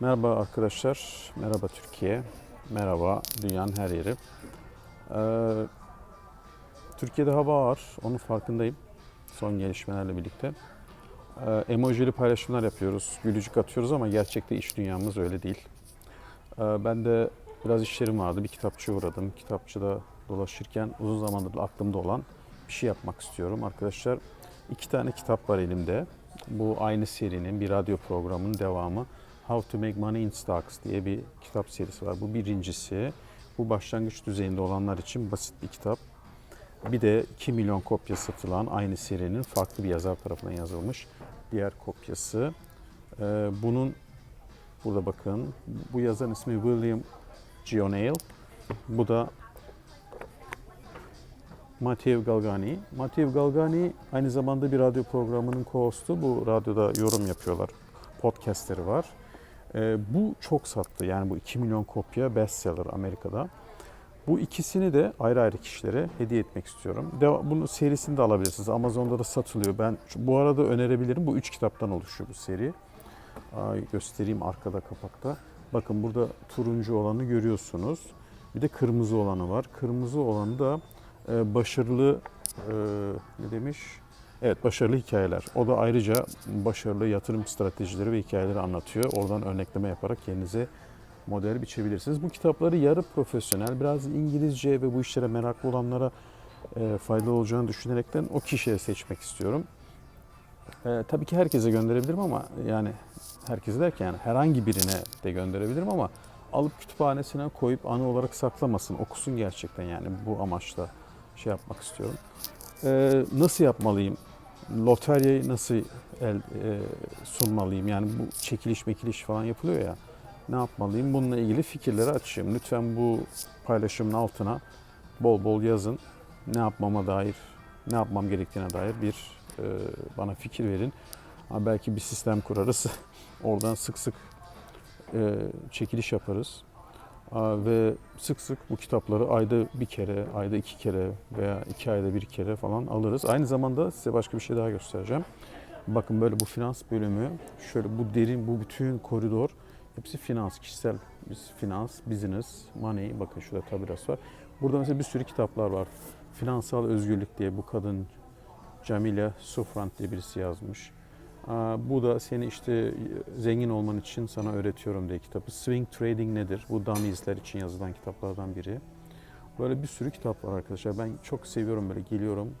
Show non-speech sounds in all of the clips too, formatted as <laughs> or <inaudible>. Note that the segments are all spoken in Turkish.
Merhaba arkadaşlar, merhaba Türkiye, merhaba dünyanın her yeri. Ee, Türkiye'de hava ağır, onun farkındayım son gelişmelerle birlikte. Ee, emojili paylaşımlar yapıyoruz, gülücük atıyoruz ama gerçekte iş dünyamız öyle değil. Ee, ben de biraz işlerim vardı, bir kitapçıya uğradım. Kitapçıda dolaşırken uzun zamandır aklımda olan bir şey yapmak istiyorum. Arkadaşlar iki tane kitap var elimde. Bu aynı serinin bir radyo programının devamı. How to Make Money in Stocks diye bir kitap serisi var. Bu birincisi. Bu başlangıç düzeyinde olanlar için basit bir kitap. Bir de 2 milyon kopya satılan aynı serinin farklı bir yazar tarafından yazılmış diğer kopyası. Ee, bunun burada bakın bu yazarın ismi William G. O'Neill. Bu da Matthew Galgani. Matthew Galgani aynı zamanda bir radyo programının co-hostu. Bu radyoda yorum yapıyorlar. Podcastleri var. Ee, bu çok sattı. Yani bu 2 milyon kopya bestseller Amerika'da. Bu ikisini de ayrı ayrı kişilere hediye etmek istiyorum. Deva- Bunu serisini de alabilirsiniz. Amazon'da da satılıyor. Ben bu arada önerebilirim. Bu üç kitaptan oluşuyor bu seri. Ay, göstereyim arkada kapakta. Bakın burada turuncu olanı görüyorsunuz. Bir de kırmızı olanı var. Kırmızı olanı da e, başarılı e, ne demiş? Evet başarılı hikayeler. O da ayrıca başarılı yatırım stratejileri ve hikayeleri anlatıyor. Oradan örnekleme yaparak kendinize model biçebilirsiniz. Bu kitapları yarı profesyonel, biraz İngilizce ve bu işlere meraklı olanlara e, faydalı olacağını düşünerekten o kişiye seçmek istiyorum. E, tabii ki herkese gönderebilirim ama yani herkese derken yani herhangi birine de gönderebilirim ama alıp kütüphanesine koyup anı olarak saklamasın, okusun gerçekten yani bu amaçla şey yapmak istiyorum. E, nasıl yapmalıyım? Loteryayı nasıl el, e, sunmalıyım? Yani bu çekiliş mekiliş falan yapılıyor ya ne yapmalıyım? Bununla ilgili fikirleri açayım. Lütfen bu paylaşımın altına bol bol yazın. Ne yapmama dair, ne yapmam gerektiğine dair bir e, bana fikir verin. Ha, belki bir sistem kurarız. <laughs> Oradan sık sık e, çekiliş yaparız. Ve sık sık bu kitapları ayda bir kere, ayda iki kere veya iki ayda bir kere falan alırız. Aynı zamanda size başka bir şey daha göstereceğim. Bakın böyle bu finans bölümü, şöyle bu derin, bu bütün koridor hepsi finans, kişisel biz finans, business, money. Bakın şurada tabiras var. Burada mesela bir sürü kitaplar var. Finansal özgürlük diye bu kadın Camila Sufrant diye birisi yazmış. Bu da seni işte zengin olman için sana öğretiyorum diye kitabı. Swing Trading nedir? Bu dummies'ler için yazılan kitaplardan biri. Böyle bir sürü kitap var arkadaşlar. Ben çok seviyorum böyle geliyorum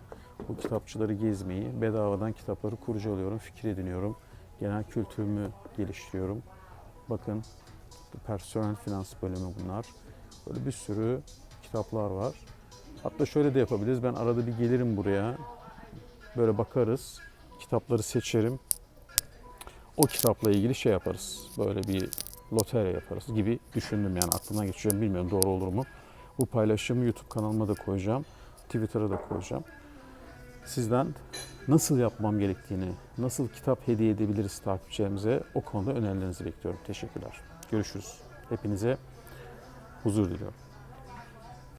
bu kitapçıları gezmeyi. Bedavadan kitapları kurcalıyorum, fikir ediniyorum. Genel kültürümü geliştiriyorum. Bakın personel finans bölümü bunlar. Böyle bir sürü kitaplar var. Hatta şöyle de yapabiliriz. Ben arada bir gelirim buraya. Böyle bakarız. Kitapları seçerim. O kitapla ilgili şey yaparız. Böyle bir loterya yaparız gibi düşündüm yani aklımdan geçiyor. Bilmiyorum doğru olur mu. Bu paylaşımı YouTube kanalıma da koyacağım. Twitter'a da koyacağım. Sizden nasıl yapmam gerektiğini, nasıl kitap hediye edebiliriz takipçilerimize o konuda önerilerinizi bekliyorum. Teşekkürler. Görüşürüz. Hepinize huzur diliyorum.